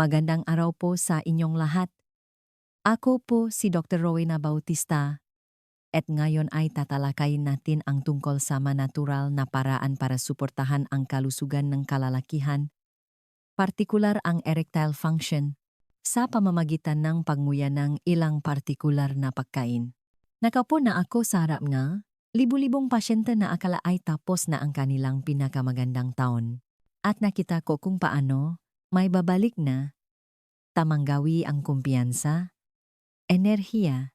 Magandang araw po sa inyong lahat. Ako po si Dr. Rowena Bautista at ngayon ay tatalakayin natin ang tungkol sa manatural na paraan para suportahan ang kalusugan ng kalalakihan, partikular ang erectile function, sa pamamagitan ng pagmuya ng ilang partikular na pagkain. Nakaupo na ako sa harap nga, libu-libong pasyente na akala ay tapos na ang kanilang pinakamagandang taon. At nakita ko kung paano may babalik na tamanggawi ang kumpiyansa, enerhiya,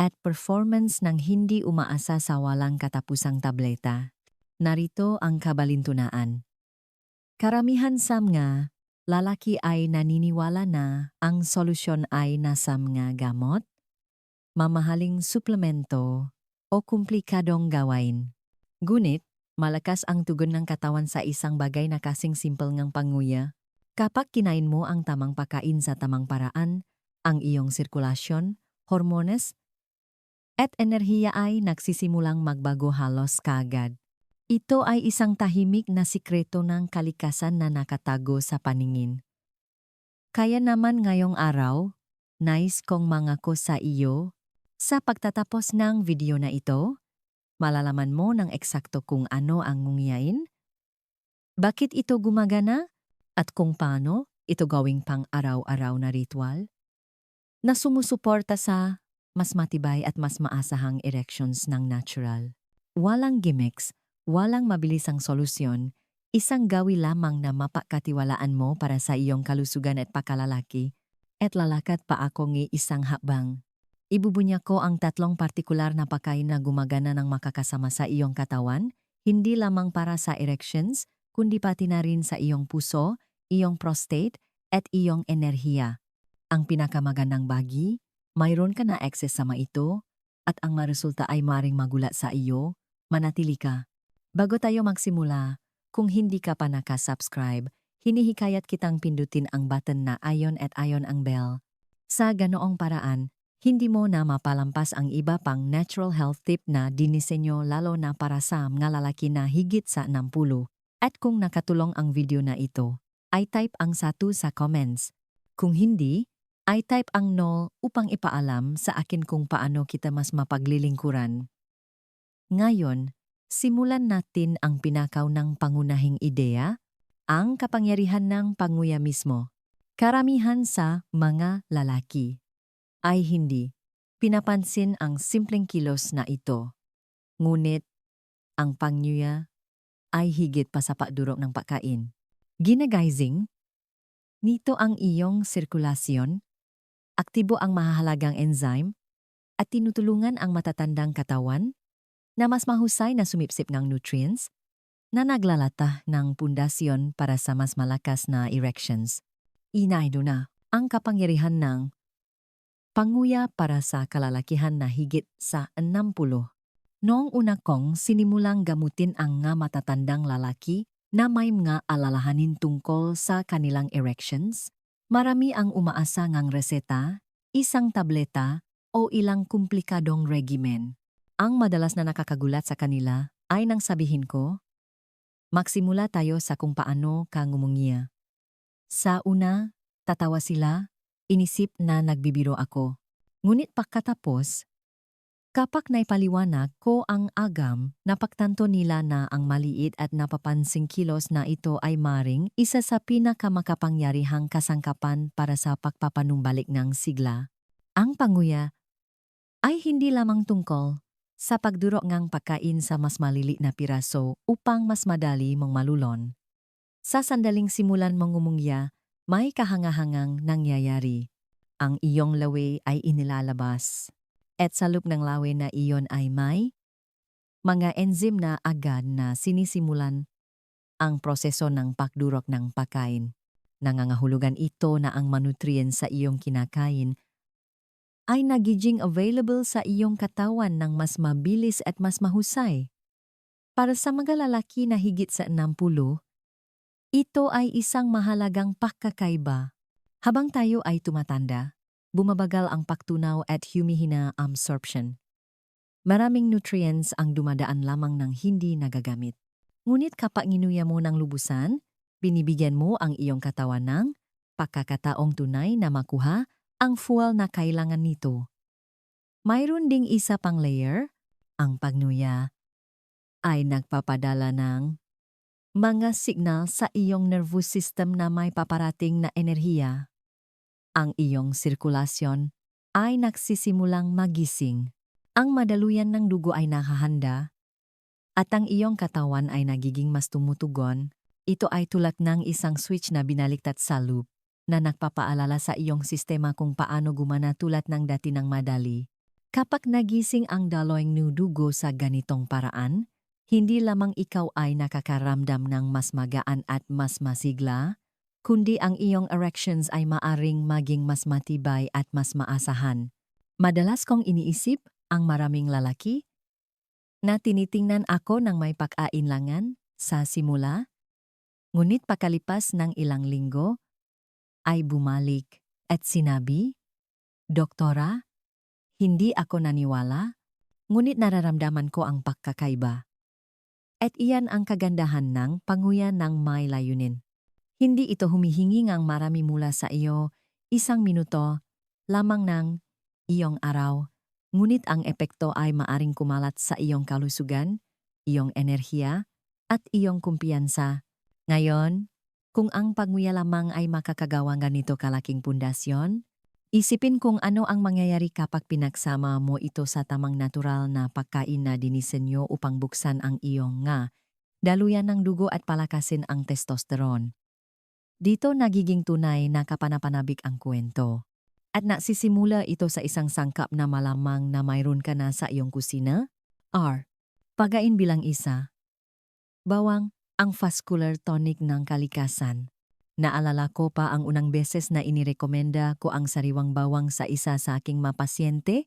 at performance ng hindi umaasa sa walang katapusang tableta. Narito ang kabalintunaan. Karamihan sa mga lalaki ay naniniwala na ang solusyon ay nasa mga gamot, mamahaling suplemento, o komplikadong gawain. Ngunit, malakas ang tugon ng katawan sa isang bagay na kasing simple ngang panguya. Kapag kinain mo ang tamang pagkain sa tamang paraan, ang iyong sirkulasyon, hormones, at enerhiya ay nagsisimulang magbago halos kagad. Ito ay isang tahimik na sikreto ng kalikasan na nakatago sa paningin. Kaya naman ngayong araw, nais kong mangako sa iyo, sa pagtatapos ng video na ito, malalaman mo ng eksakto kung ano ang ngungyain, bakit ito gumagana, at kung paano ito gawing pang araw-araw na ritual na sumusuporta sa mas matibay at mas maasahang erections ng natural. Walang gimmicks, walang mabilisang solusyon, isang gawi lamang na mapakatiwalaan mo para sa iyong kalusugan at pakalalaki, at lalakat pa ako ng isang habang. Ibubunya ko ang tatlong partikular na pagkain na gumagana ng makakasama sa iyong katawan, hindi lamang para sa erections, kundi pati na rin sa iyong puso, iyong prostate, at iyong enerhiya. Ang pinakamagandang bagi, mayroon ka na access sa ito, at ang maresulta ay maring magulat sa iyo, manatili ka. Bago tayo magsimula, kung hindi ka pa nakasubscribe, hinihikayat kitang pindutin ang button na ayon at ayon ang bell. Sa ganoong paraan, hindi mo na mapalampas ang iba pang natural health tip na dinisenyo lalo na para sa mga lalaki na higit sa 60. At kung nakatulong ang video na ito, ay type ang satu sa comments. Kung hindi, ay type ang no upang ipaalam sa akin kung paano kita mas mapaglilingkuran. Ngayon, simulan natin ang pinakaw ng pangunahing ideya, ang kapangyarihan ng panguya mismo. Karamihan sa mga lalaki ay hindi pinapansin ang simpleng kilos na ito. Ngunit, ang pangyuya ay higit pa sa padurok ng pagkain. Ginagizing, nito ang iyong sirkulasyon, aktibo ang mahahalagang enzyme, at tinutulungan ang matatandang katawan? Na mas mahusay na sumipsip ng nutrients? Na naglalata ng pundasyon para sa mas malakas na erections. Inaido na ang kapangyarihan ng panguya para sa kalalakihan na higit sa 60. Noong una kong sinimulang gamutin ang nga matatandang lalaki na may mga alalahanin tungkol sa kanilang erections, marami ang umaasa ngang reseta, isang tableta, o ilang komplikadong regimen. Ang madalas na nakakagulat sa kanila ay nang sabihin ko, Magsimula tayo sa kung paano ka ngumungiya. Sa una, tatawa sila, inisip na nagbibiro ako. Ngunit pagkatapos, kapag naipaliwanag ko ang agam, napagtanto nila na ang maliit at napapansing kilos na ito ay maring isa sa pinakamakapangyarihang kasangkapan para sa pagpapanumbalik ng sigla. Ang panguya ay hindi lamang tungkol sa pagdurok ngang pagkain sa mas malili na piraso upang mas madali mong malulon. Sa sandaling simulan mong umungya, may kahangahangang nangyayari. Ang iyong lawi ay inilalabas. At sa loop ng lawi na iyon ay may mga enzyme na agad na sinisimulan ang proseso ng pagdurok ng pagkain. Nangangahulugan ito na ang manutrients sa iyong kinakain ay nagiging available sa iyong katawan ng mas mabilis at mas mahusay. Para sa mga lalaki na higit sa 60, ito ay isang mahalagang pagkakaiba. Habang tayo ay tumatanda, bumabagal ang pagtunaw at humihina ang absorption. Maraming nutrients ang dumadaan lamang ng hindi nagagamit. Ngunit kapag inuya mo ng lubusan, binibigyan mo ang iyong katawan ng pagkakataong tunay na makuha ang fuel na kailangan nito. Mayroon ding isa pang layer, ang pagnuya, ay nagpapadala ng mga signal sa iyong nervous system na may paparating na enerhiya. Ang iyong sirkulasyon ay nagsisimulang magising. Ang madaluyan ng dugo ay nakahanda at ang iyong katawan ay nagiging mas tumutugon. Ito ay tulad ng isang switch na binaliktad sa loop na nagpapaalala sa iyong sistema kung paano gumana tulad ng dati ng madali. Kapag nagising ang daloyng ng dugo sa ganitong paraan, hindi lamang ikaw ay nakakaramdam ng mas magaan at mas masigla, kundi ang iyong erections ay maaring maging mas matibay at mas maasahan. Madalas kong iniisip ang maraming lalaki na tinitingnan ako ng may pag-ainlangan sa simula, ngunit pakalipas ng ilang linggo ay bumalik at sinabi, Doktora, hindi ako naniwala, ngunit nararamdaman ko ang pagkakaiba. At iyan ang kagandahan ng panguya ng may layunin. Hindi ito humihingi ng marami mula sa iyo, isang minuto, lamang ng iyong araw, ngunit ang epekto ay maaring kumalat sa iyong kalusugan, iyong enerhiya, at iyong kumpiyansa. Ngayon, kung ang panguya lamang ay makakagawa ganito kalaking pundasyon, isipin kung ano ang mangyayari kapag pinagsama mo ito sa tamang natural na pagkain na dinisenyo upang buksan ang iyong nga, daluyan ng dugo at palakasin ang testosterone. Dito nagiging tunay na kapanapanabik ang kwento. At nasisimula ito sa isang sangkap na malamang na mayroon ka na sa iyong kusina? R. Pagain bilang isa. Bawang, ang vascular tonic ng kalikasan. Naalala ko pa ang unang beses na inirekomenda ko ang sariwang bawang sa isa sa aking mapasyente.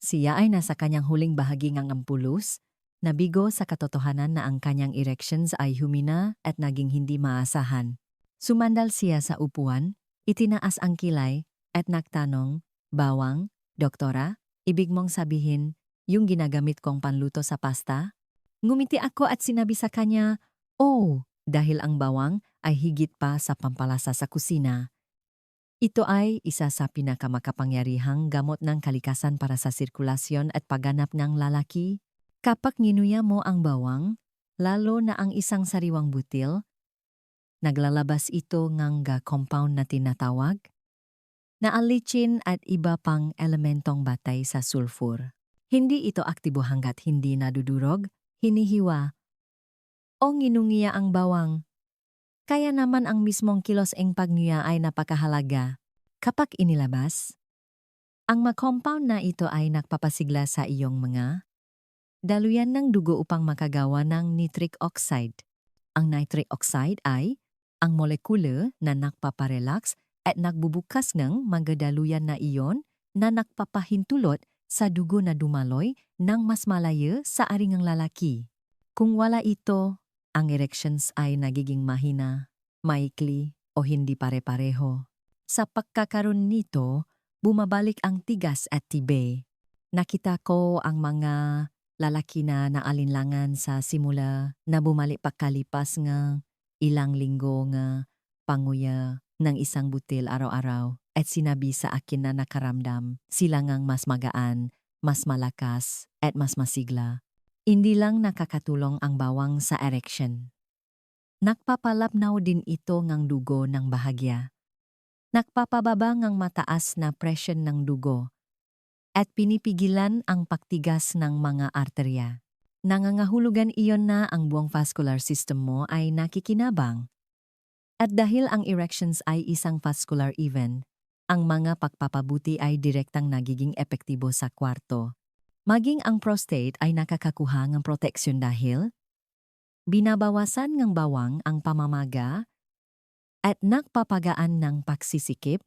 Siya ay nasa kanyang huling bahagi ng ampulus, nabigo sa katotohanan na ang kanyang erections ay humina at naging hindi maasahan. Sumandal siya sa upuan, itinaas ang kilay, at nagtanong, Bawang, Doktora, ibig mong sabihin, yung ginagamit kong panluto sa pasta? Ngumiti ako at sinabi sa kanya, Oh, dahil ang bawang ay higit pa sa pampalasa sa kusina. Ito ay isa sa pinakamakapangyarihang gamot ng kalikasan para sa sirkulasyon at pagganap ng lalaki. Kapag nginuya mo ang bawang, lalo na ang isang sariwang butil, naglalabas ito ng compound na tinatawag na alicin at iba pang elementong batay sa sulfur. Hindi ito aktibo hanggat hindi nadudurog, hinihiwa, o nginungiya ang bawang. Kaya naman ang mismong kilos eng pagnuya ay napakahalaga. Kapag inilabas, ang ma-compound na ito ay nagpapasigla sa iyong mga daluyan ng dugo upang makagawa ng nitric oxide. Ang nitric oxide ay ang molekula na nagpaparelax at nagbubukas ng magadaluyan na iyon na nagpapahintulot sa dugo na dumaloy ng mas malaya sa aringang lalaki. Kung wala ito, ang erections ay nagiging mahina, maikli o hindi pare-pareho. Sa pagkakaroon nito, bumabalik ang tigas at tibe. Nakita ko ang mga lalaki na naalinlangan sa simula na bumalik pagkalipas nga ilang linggo nga panguya ng isang butil araw-araw at sinabi sa akin na nakaramdam sila ngang mas magaan, mas malakas at mas masigla. Hindi lang nakakatulong ang bawang sa erection. Nagpapalabnaw din ito ng dugo ng bahagya. Nagpapababa ng mataas na presyon ng dugo at pinipigilan ang pagtigas ng mga arterya. Nangangahulugan iyon na ang buong vascular system mo ay nakikinabang. At dahil ang erections ay isang vascular event, ang mga pagpapabuti ay direktang nagiging epektibo sa kwarto. Maging ang prostate ay nakakakuha ng proteksyon dahil binabawasan ng bawang ang pamamaga at nagpapagaan ng pagsisikip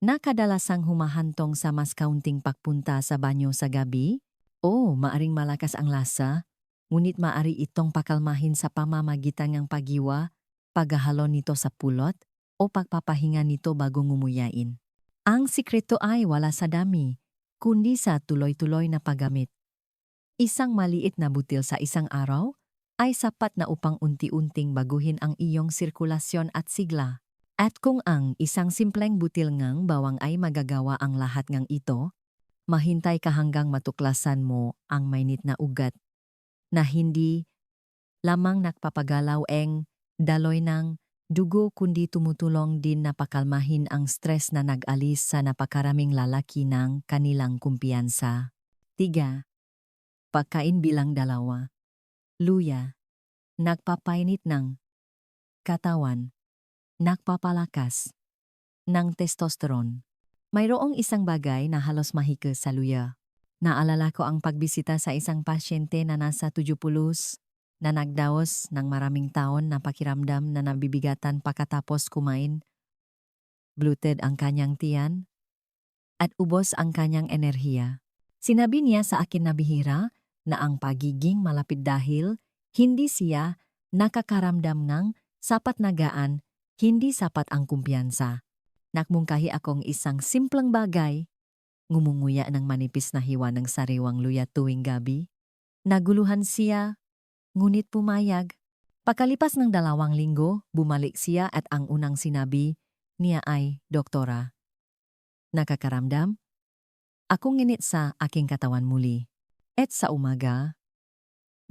na kadalasang humahantong sa mas kaunting pagpunta sa banyo sa gabi o maaring malakas ang lasa, ngunit maari itong pakalmahin sa pamamagitan ng pagiwa, paghahalo nito sa pulot o pagpapahinga nito bago ngumuyain. Ang sikreto ay wala sa dami, kundi sa tuloy-tuloy na paggamit. Isang maliit na butil sa isang araw ay sapat na upang unti-unting baguhin ang iyong sirkulasyon at sigla. At kung ang isang simpleng butil ngang bawang ay magagawa ang lahat ngang ito, mahintay ka hanggang matuklasan mo ang mainit na ugat na hindi lamang nagpapagalaw eng daloy ng dugo kundi tumutulong din na pakalmahin ang stress na nag-alis sa napakaraming lalaki ng kanilang kumpiyansa. Tiga, pagkain bilang dalawa. Luya, nagpapainit ng katawan, nagpapalakas ng testosterone. Mayroong isang bagay na halos mahika sa luya. Naalala ko ang pagbisita sa isang pasyente na nasa 70 na nagdaos ng maraming taon na pakiramdam na nabibigatan pagkatapos kumain. Bloated ang kanyang tiyan at ubos ang kanyang enerhiya. Sinabi niya sa akin na bihira na ang pagiging malapit dahil hindi siya nakakaramdam ng sapat na gaan, hindi sapat ang kumpiyansa. Nakmungkahi akong isang simpleng bagay, ngumunguya ng manipis na hiwa ng sariwang luya tuwing gabi. Naguluhan siya, ngunit pumayag. Pakalipas ng dalawang linggo, bumalik siya at ang unang sinabi niya ay, Doktora. Nakakaramdam? Ako nginit sa aking katawan muli. At sa umaga,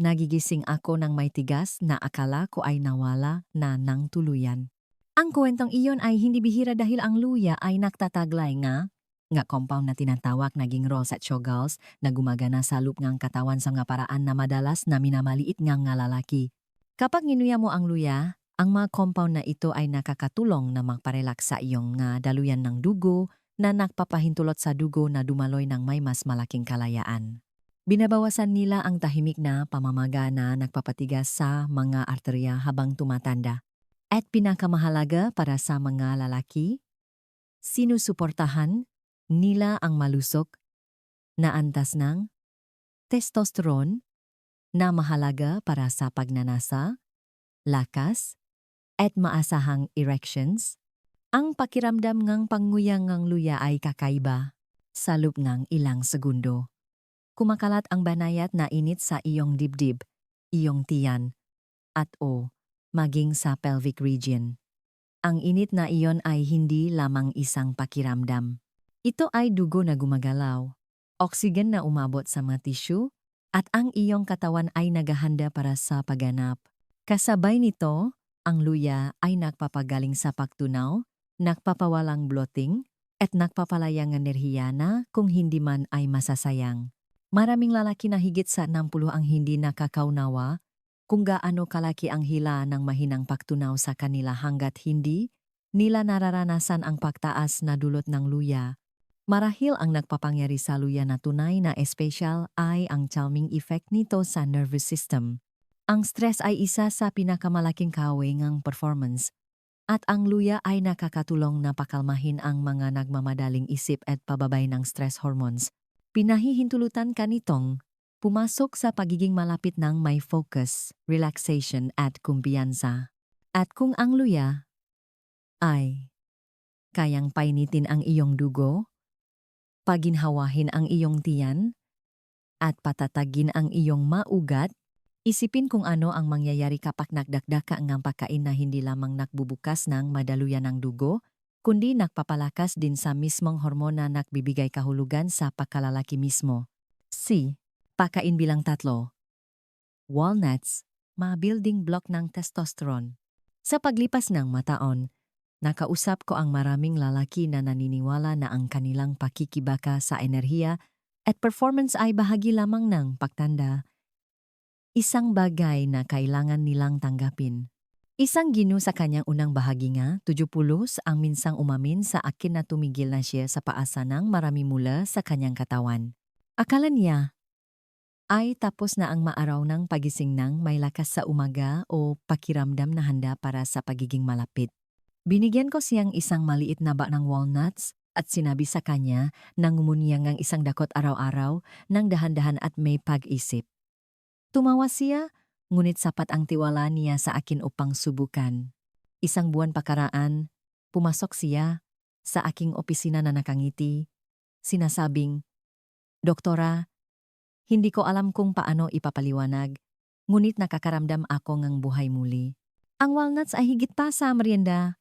nagigising ako ng may tigas na akala ko ay nawala na ng tuluyan. Ang kwentong iyon ay hindi bihira dahil ang luya ay naktataglay nga nga compound na tinatawag naging Ross at Shogals na gumagana sa loop ngang katawan sa nga paraan na madalas na minamaliit nga nga lalaki. Kapag ginuya mo ang luya, ang mga compound na ito ay nakakatulong na magparelax sa iyong nga daluyan ng dugo na nagpapahintulot sa dugo na dumaloy ng may mas malaking kalayaan. Binabawasan nila ang tahimik na pamamaga na nagpapatigas sa mga arterya habang tumatanda. At pinakamahalaga para sa mga lalaki, sinusuportahan nila ang malusok na antas ng testosterone na mahalaga para sa pagnanasa, lakas, at maasahang erections. Ang pakiramdam ngang panguyang ngang luya ay kakaiba sa loob ng ilang segundo. Kumakalat ang banayat na init sa iyong dibdib, iyong tiyan, at o, maging sa pelvic region. Ang init na iyon ay hindi lamang isang pakiramdam. Ito ay dugo na gumagalaw, oksigen na umabot sa mga tissue, at ang iyong katawan ay naghahanda para sa pagganap. Kasabay nito, ang luya ay nagpapagaling sa pagtunaw, nagpapawalang bloating, at nagpapalayang enerhiya na kung hindi man ay masasayang. Maraming lalaki na higit sa 60 ang hindi nakakaunawa kung gaano kalaki ang hila ng mahinang pagtunaw sa kanila hanggat hindi nila nararanasan ang pagtaas na dulot ng luya. Marahil ang nagpapangyari sa luya na tunay na espesyal ay ang calming effect nito sa nervous system. Ang stress ay isa sa pinakamalaking kawingang performance at ang luya ay nakakatulong na pakalmahin ang mga nagmamadaling isip at pababay ng stress hormones. Pinahihintulutan ka nitong pumasok sa pagiging malapit ng may focus, relaxation at kumpiyansa. At kung ang luya ay kayang painitin ang iyong dugo, paginhawahin ang iyong tiyan, at patatagin ang iyong maugat, isipin kung ano ang mangyayari kapag nagdakdaka ng pagkain na hindi lamang nagbubukas ng madaluyan ng dugo, kundi nagpapalakas din sa mismong hormona na nagbibigay kahulugan sa pagkalalaki mismo. C. Pakain bilang tatlo. Walnuts, mga building block ng testosterone. Sa paglipas ng mataon, nakausap ko ang maraming lalaki na naniniwala na ang kanilang pakikibaka sa enerhiya at performance ay bahagi lamang ng pagtanda. Isang bagay na kailangan nilang tanggapin. Isang gino sa kanyang unang bahagi nga, 70 ang minsang umamin sa akin na tumigil na siya sa paasa ng marami mula sa kanyang katawan. Akala niya, ay tapos na ang maaraw ng pagising ng may lakas sa umaga o pakiramdam na handa para sa pagiging malapit. Binigyan ko siyang isang maliit na ba ng walnuts at sinabi sa kanya na ngumuniyang ang isang dakot araw-araw ng dahan-dahan at may pag-isip. Tumawa siya, ngunit sapat ang tiwala niya sa akin upang subukan. Isang buwan pakaraan, pumasok siya sa aking opisina na nakangiti, sinasabing, Doktora, hindi ko alam kung paano ipapaliwanag, ngunit nakakaramdam ako ng buhay muli. Ang walnuts ay higit pa sa merienda.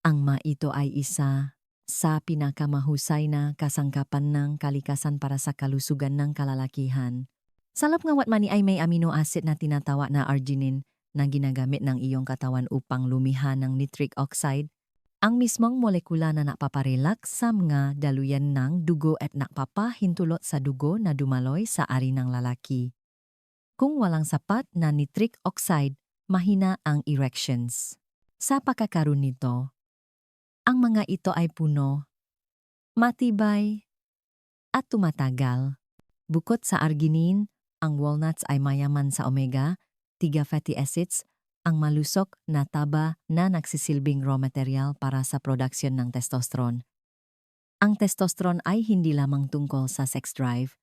Ang ma ito ay isa sa pinakamahusay na kasangkapan ng kalikasan para sa kalusugan ng kalalakihan. Salap nga wat mani ay may amino acid na tinatawa na arginine na ginagamit ng iyong katawan upang lumihan ng nitric oxide, ang mismong molekula na napaparelax sa mga daluyan ng dugo at nakpapahintulot sa dugo na dumaloy sa ari ng lalaki. Kung walang sapat na nitric oxide, mahina ang erections. Sa pagkakaroon nito, ang mga ito ay puno, matibay, at tumatagal. Bukod sa arginine, ang walnuts ay mayaman sa omega, 3 fatty acids, ang malusok na taba na nagsisilbing raw material para sa produksyon ng testosterone. Ang testosterone ay hindi lamang tungkol sa sex drive.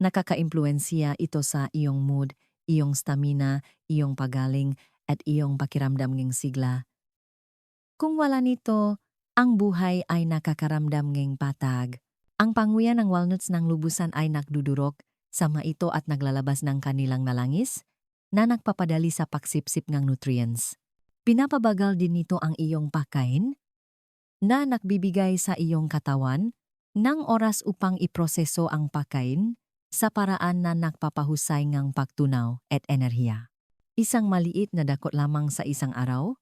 Nakakaimpluensya ito sa iyong mood, iyong stamina, iyong pagaling, at iyong pakiramdam ng sigla. Kung wala nito, ang buhay ay nakakaramdam ng patag. Ang panguya ng walnuts ng lubusan ay nagdudurok, sama ito at naglalabas ng kanilang nalangis, na nagpapadali sa paksipsip ng nutrients. Pinapabagal din nito ang iyong pagkain, na nagbibigay sa iyong katawan ng oras upang iproseso ang pagkain sa paraan na nagpapahusay ng pagtunaw at enerhiya. Isang maliit na dakot lamang sa isang araw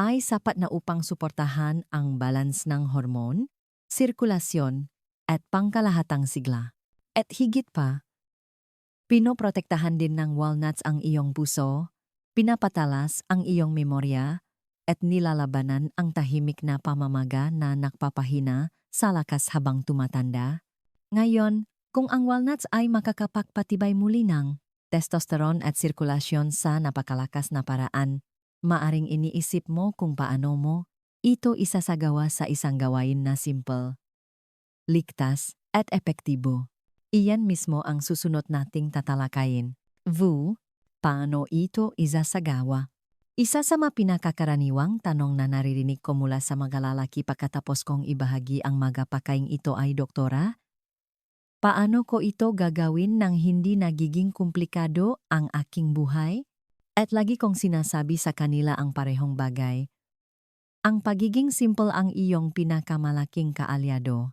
ay sapat na upang suportahan ang balance ng hormon, sirkulasyon, at pangkalahatang sigla. At higit pa, pinoprotektahan din ng walnuts ang iyong puso, pinapatalas ang iyong memorya, at nilalabanan ang tahimik na pamamaga na nakpapahina sa lakas habang tumatanda. Ngayon, kung ang walnuts ay makakapagpatibay muli ng testosterone at sirkulasyon sa napakalakas na paraan, maaring iniisip mo kung paano mo ito isasagawa sa isang gawain na simple, ligtas at epektibo. Iyan mismo ang susunod nating tatalakayin. Vu, paano ito isasagawa? Isa sa mga pinakakaraniwang tanong na naririnig ko mula sa mga lalaki pagkatapos kong ibahagi ang mga pakaing ito ay, Doktora, paano ko ito gagawin nang hindi nagiging komplikado ang aking buhay? At lagi kong sinasabi sa kanila ang parehong bagay. Ang pagiging simple ang iyong pinakamalaking kaalyado.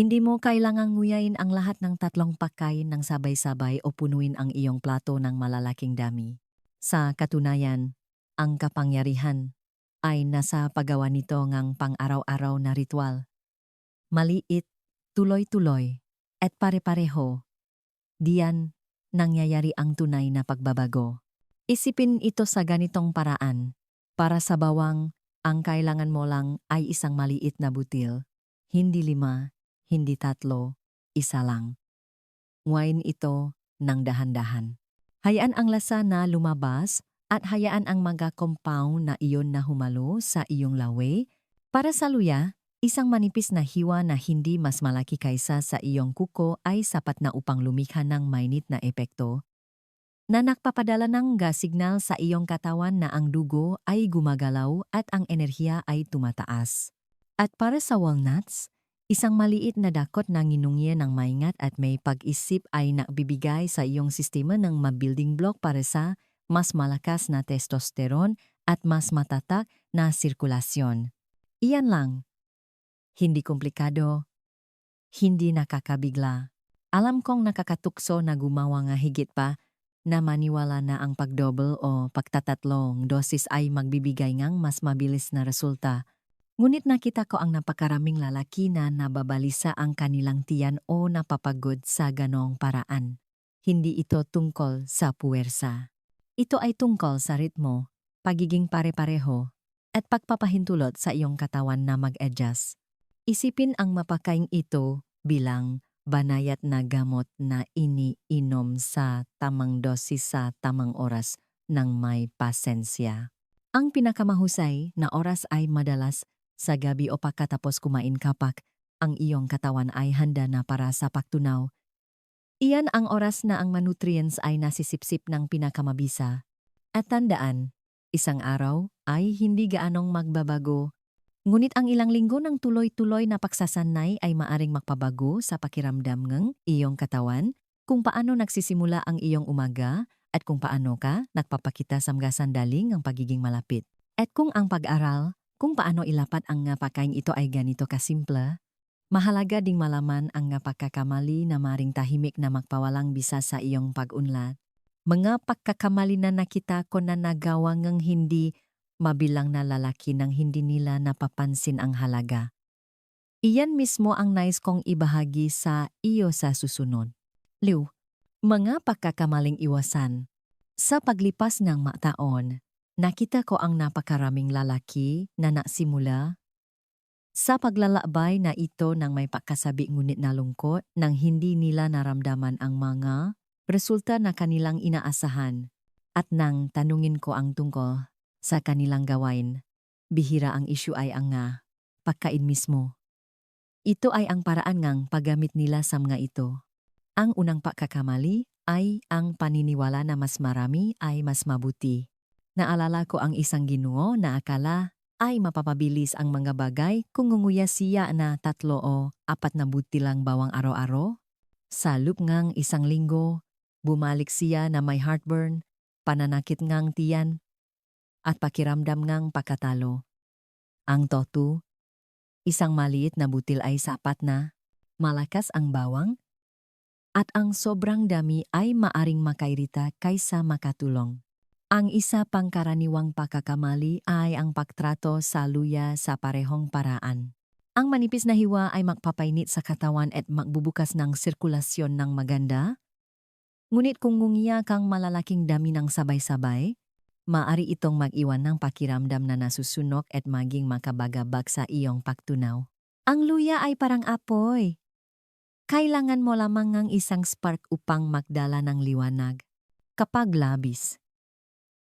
Hindi mo kailangang nguyain ang lahat ng tatlong pagkain ng sabay-sabay o punuin ang iyong plato ng malalaking dami. Sa katunayan, ang kapangyarihan ay nasa paggawa nito ng pang-araw-araw na ritual. Maliit, tuloy-tuloy, at pare-pareho. Diyan, nangyayari ang tunay na pagbabago. Isipin ito sa ganitong paraan. Para sa bawang, ang kailangan mo lang ay isang maliit na butil. Hindi lima, hindi tatlo, isa lang. Wine ito ng dahan-dahan. Hayaan ang lasa na lumabas at hayaan ang mga compound na iyon na humalo sa iyong lawe. Para sa luya, isang manipis na hiwa na hindi mas malaki kaysa sa iyong kuko ay sapat na upang lumikha ng mainit na epekto na nagpapadala ng gas signal sa iyong katawan na ang dugo ay gumagalaw at ang enerhiya ay tumataas. At para sa walnuts, isang maliit na dakot na nginungye ng maingat at may pag-isip ay nagbibigay sa iyong sistema ng mabuilding block para sa mas malakas na testosterone at mas matatak na sirkulasyon. Iyan lang. Hindi komplikado. Hindi nakakabigla. Alam kong nakakatukso na gumawa nga higit pa na maniwala na ang pagdouble o pagtatatlong dosis ay magbibigay ngang mas mabilis na resulta. Ngunit nakita ko ang napakaraming lalaki na nababalisa ang kanilang tiyan o napapagod sa ganong paraan. Hindi ito tungkol sa puwersa. Ito ay tungkol sa ritmo, pagiging pare-pareho, at pagpapahintulot sa iyong katawan na mag-adjust. Isipin ang mapakaing ito bilang banayat na gamot na iniinom sa tamang dosis sa tamang oras ng may pasensya. Ang pinakamahusay na oras ay madalas sa gabi o pagkatapos kumain kapak, ang iyong katawan ay handa na para sa pagtunaw. Iyan ang oras na ang manutrients ay nasisipsip ng pinakamabisa. At tandaan, isang araw ay hindi gaanong magbabago Ngunit ang ilang linggo ng tuloy-tuloy na pagsasanay ay maaring magpabago sa pakiramdam ng iyong katawan, kung paano nagsisimula ang iyong umaga at kung paano ka nagpapakita sa mga sandaling ang pagiging malapit. At kung ang pag-aral, Kung paano ilapat ang nga pagkain ito ay ganito kasimple, mahalaga ding malaman ang nga pagkakamali na maring tahimik na magpawalang bisa sa iyong pag-unlad. Mga pagkakamali na nakita ko na nagawa ngang hindi mabilang na lalaki nang hindi nila napapansin ang halaga. Iyan mismo ang nais kong ibahagi sa iyo sa susunod. Liw, mga pagkakamaling iwasan. Sa paglipas ng mataon, nakita ko ang napakaraming lalaki na nasimula sa paglalakbay na ito ng may pagkasabi ngunit nalungkot nang hindi nila naramdaman ang mga resulta na kanilang inaasahan at nang tanungin ko ang tungkol sa kanilang gawain, bihira ang isyu ay ang nga pagkain mismo. Ito ay ang paraan ngang paggamit nila sa mga ito. Ang unang pagkakamali ay ang paniniwala na mas marami ay mas mabuti. Naalala ko ang isang ginoo na akala ay mapapabilis ang mga bagay kung ngunguya siya na tatlo o apat na buti lang bawang araw-araw. Sa loop ngang isang linggo, bumalik siya na may heartburn, pananakit ngang tiyan, at pakiramdam ngang pakatalo. Ang totu, isang maliit na butil ay sapat na, malakas ang bawang, at ang sobrang dami ay maaring makairita kaysa makatulong. Ang isa pang karaniwang pagkakamali ay ang pagtrato sa luya sa parehong paraan. Ang manipis na hiwa ay magpapainit sa katawan at magbubukas ng sirkulasyon ng maganda. Ngunit kung ngungiya kang malalaking dami ng sabay-sabay, maari itong mag-iwan ng pakiramdam na nasusunok at maging makabagabag sa iyong pagtunaw. Ang luya ay parang apoy. Kailangan mo lamang ng isang spark upang magdala ng liwanag. Kapag labis,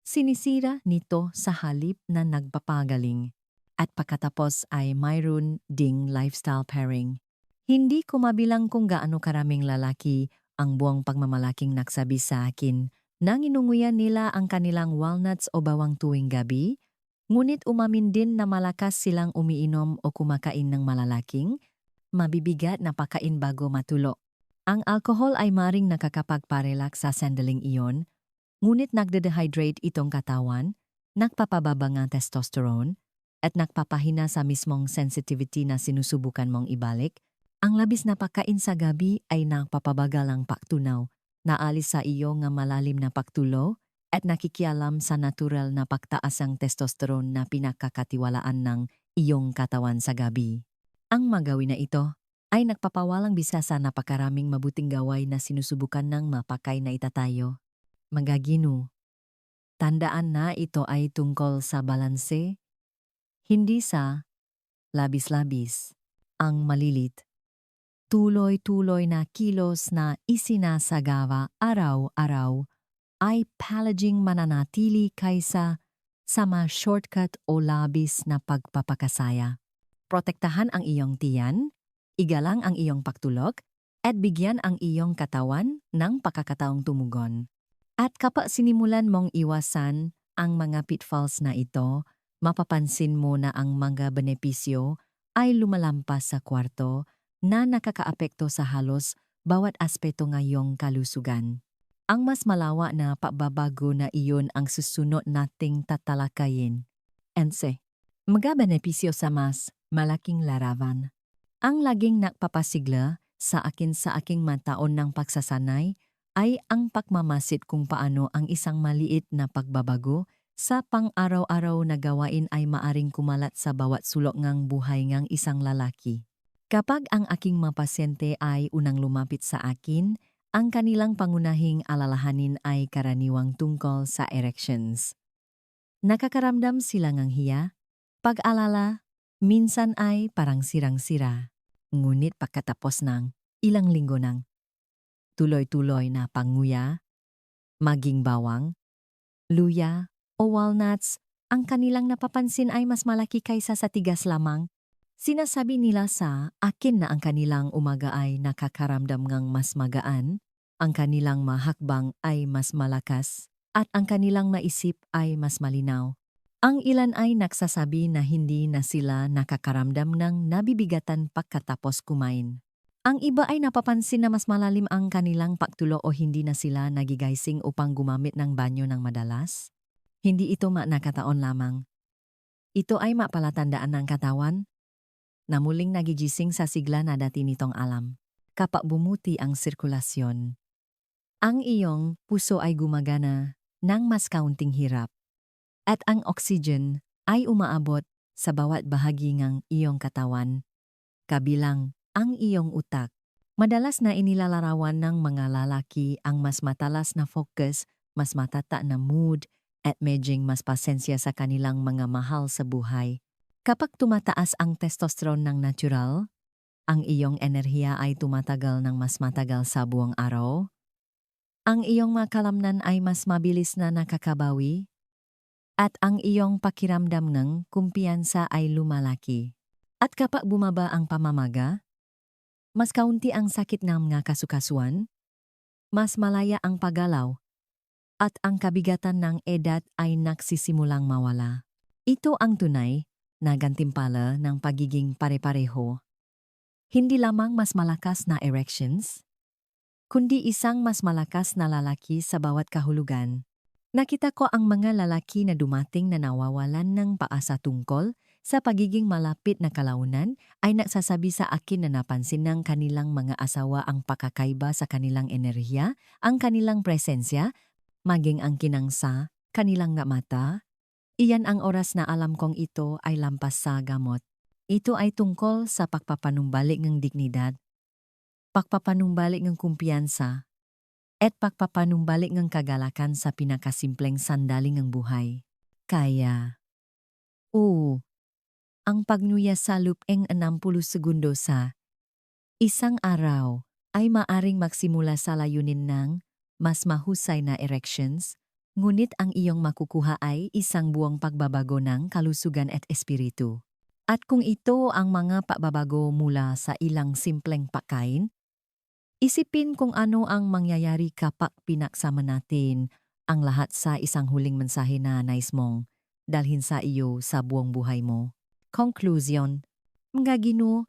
sinisira nito sa halip na nagpapagaling at pagkatapos ay mayroon ding lifestyle pairing. Hindi ko mabilang kung gaano karaming lalaki ang buong pagmamalaking naksabi sa akin nang inunguyan nila ang kanilang walnuts o bawang tuwing gabi, ngunit umamin din na malakas silang umiinom o kumakain ng malalaking, mabibigat na pakain bago matulo. Ang alcohol ay maring nakakapagparelax sa sandaling iyon, ngunit nagde-dehydrate itong katawan, nagpapababa ng testosterone, at nagpapahina sa mismong sensitivity na sinusubukan mong ibalik, ang labis na pagkain sa gabi ay nagpapabagal ang pagtunaw, naalis sa iyo nga malalim na pagtulo, at nakikialam sa natural na pagtaas ang testosterone na pinakakatiwalaan ng iyong katawan sa gabi. Ang magawin na ito ay nagpapawalang bisa sa napakaraming mabuting gaway na sinusubukan ng mapakay na itatayo. Magagino. Tandaan na ito ay tungkol sa balanse, hindi sa labis-labis, ang malilit. Tuloy-tuloy na kilos na isinasagawa araw-araw ay palaging mananatili kaysa sa mga shortcut o labis na pagpapakasaya. Protektahan ang iyong tiyan, igalang ang iyong pagtulog, at bigyan ang iyong katawan ng pakakataong tumugon. At kapag sinimulan mong iwasan ang mga pitfalls na ito, mapapansin mo na ang mga benepisyo ay lumalampas sa kwarto na nakakaapekto sa halos bawat aspeto ngayong kalusugan. Ang mas malawa na pababago na iyon ang susunod nating tatalakayin. Ense, mga benepisyo sa mas malaking larawan. Ang laging nakpapasigla sa akin sa aking mataon ng pagsasanay ay ang pagmamasit kung paano ang isang maliit na pagbabago sa pang-araw-araw na gawain ay maaring kumalat sa bawat sulok ngang buhay ngang isang lalaki. Kapag ang aking mga pasyente ay unang lumapit sa akin, ang kanilang pangunahing alalahanin ay karaniwang tungkol sa erections. Nakakaramdam sila ng hiya, pag-alala, minsan ay parang sirang-sira. Ngunit pagkatapos ng ilang linggo ng tuloy-tuloy na panguya, maging bawang, luya o walnuts, ang kanilang napapansin ay mas malaki kaysa sa tigas lamang. Sinasabi nila sa akin na ang kanilang umaga ay nakakaramdam ngang mas magaan, ang kanilang mahakbang ay mas malakas, at ang kanilang maisip ay mas malinaw. Ang ilan ay nagsasabi na hindi na sila nakakaramdam ng nabibigatan pagkatapos kumain. Ang iba ay napapansin na mas malalim ang kanilang pagtulo o hindi na sila nagigaysing upang gumamit ng banyo ng madalas. Hindi ito ma nakataon lamang. Ito ay mapalatandaan ng katawan na muling nagigising sa sigla na dati nitong alam. Kapag bumuti ang sirkulasyon, ang iyong puso ay gumagana ng mas kaunting hirap at ang oxygen ay umaabot sa bawat bahagi ng iyong katawan, kabilang ang iyong utak. Madalas na inilalarawan ng mga lalaki ang mas matalas na focus, mas matata na mood, at medjing mas pasensya sa kanilang mga mahal sa buhay. Kapag tumataas ang testosterone ng natural, ang iyong enerhiya ay tumatagal ng mas matagal sa buong araw. Ang iyong makalamnan ay mas mabilis na nakakabawi. At ang iyong pakiramdam ng kumpiyansa ay lumalaki. At kapag bumaba ang pamamaga, mas kaunti ang sakit ng mga kasukasuan, mas malaya ang paggalaw, at ang kabigatan ng edad ay nagsisimulang mawala. Ito ang tunay na gantimpala ng pagiging pare-pareho. Hindi lamang mas malakas na erections, kundi isang mas malakas na lalaki sa bawat kahulugan. Nakita ko ang mga lalaki na dumating na nawawalan ng paasa tungkol sa pagiging malapit na kalaunan ay nagsasabi sa akin na napansin ng kanilang mga asawa ang pakakaiba sa kanilang enerhiya, ang kanilang presensya, maging ang kinangsa, kanilang nga mata. Iyan ang oras na alam kong ito ay lampas sa gamot. Ito ay tungkol sa pagpapanumbalik ng dignidad, pagpapanumbalik ng kumpiyansa, at pagpapanumbalik ng kagalakan sa pinakasimpleng sandali ng buhay. Kaya, oo, ang pagnuya sa lupeng 60 segundo sa isang araw ay maaring magsimula sa layunin ng mas mahusay na erections, ngunit ang iyong makukuha ay isang buwang pagbabago ng kalusugan at espiritu. At kung ito ang mga pagbabago mula sa ilang simpleng pagkain, isipin kung ano ang mangyayari kapag pinaksama natin ang lahat sa isang huling mensahe na nais mong dalhin sa iyo sa buong buhay mo. Conclusion, mga Ginoo,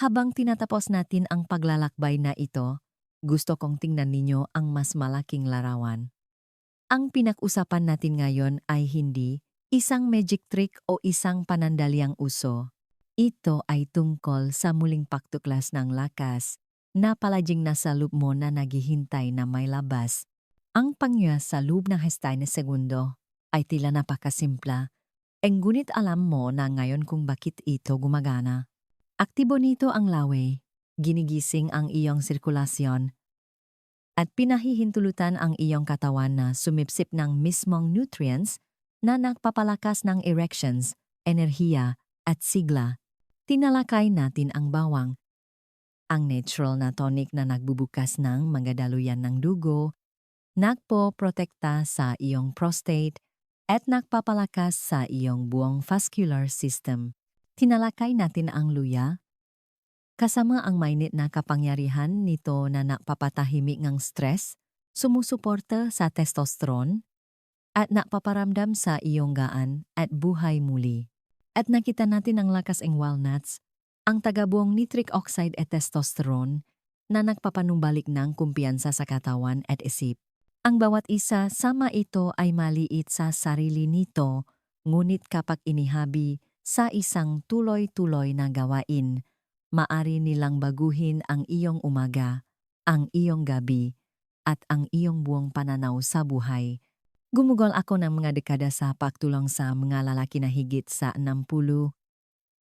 habang tinatapos natin ang paglalakbay na ito, gusto kong tingnan ninyo ang mas malaking larawan. Ang pinag-usapan natin ngayon ay hindi isang magic trick o isang panandaliang uso. Ito ay tungkol sa muling pagtuklas ng lakas na palaging nasa loob mo na naghihintay na may labas. Ang pangya sa loob ng hestay na segundo ay tila napakasimpla, ngunit alam mo na ngayon kung bakit ito gumagana. Aktibo nito ang lawe, ginigising ang iyong sirkulasyon, at pinahihintulutan ang iyong katawan na sumipsip ng mismong nutrients na nagpapalakas ng erections, enerhiya, at sigla. Tinalakay natin ang bawang, ang natural na tonic na nagbubukas ng mga daluyan ng dugo, nagpo-protekta sa iyong prostate, at nagpapalakas sa iyong buong vascular system. Tinalakay natin ang luya, kasama ang mainit na kapangyarihan nito na nakpapatahimik ng stress, sumusuporta sa testosterone, at nakpaparamdam sa iyong gaan at buhay muli. At nakita natin ang lakas ng walnuts, ang tagabuong nitric oxide at testosterone na nagpapanumbalik ng kumpiyansa sa katawan at isip. Ang bawat isa sama ito ay maliit sa sarili nito, ngunit kapag inihabi sa isang tuloy-tuloy na gawain, maari nilang baguhin ang iyong umaga, ang iyong gabi, at ang iyong buong pananaw sa buhay. Gumugol ako ng mga dekada sa pagtulong sa mga lalaki na higit sa 60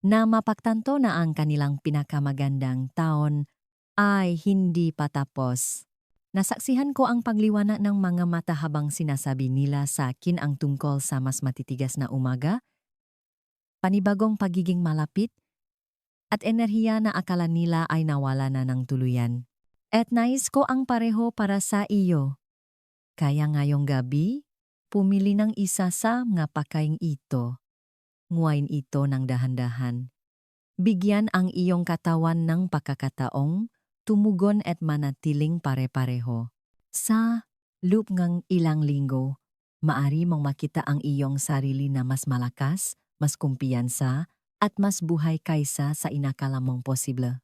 na mapagtanto na ang kanilang pinakamagandang taon ay hindi pa tapos. Nasaksihan ko ang pagliwanag ng mga mata habang sinasabi nila sa akin ang tungkol sa mas matitigas na umaga, panibagong pagiging malapit, at enerhiya na akala nila ay nawala na ng tuluyan. At nais ko ang pareho para sa iyo. Kaya ngayong gabi, pumili ng isa sa mga pakaing ito. Nguwain ito ng dahan-dahan. Bigyan ang iyong katawan ng pakakataong tumugon at manatiling pare-pareho. Sa loop ng ilang linggo, maari mong makita ang iyong sarili na mas malakas, mas kumpiyansa, at mas buhay kaysa sa inakala mong posible.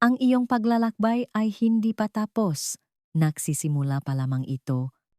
Ang iyong paglalakbay ay hindi pa tapos. Nagsisimula pa lamang ito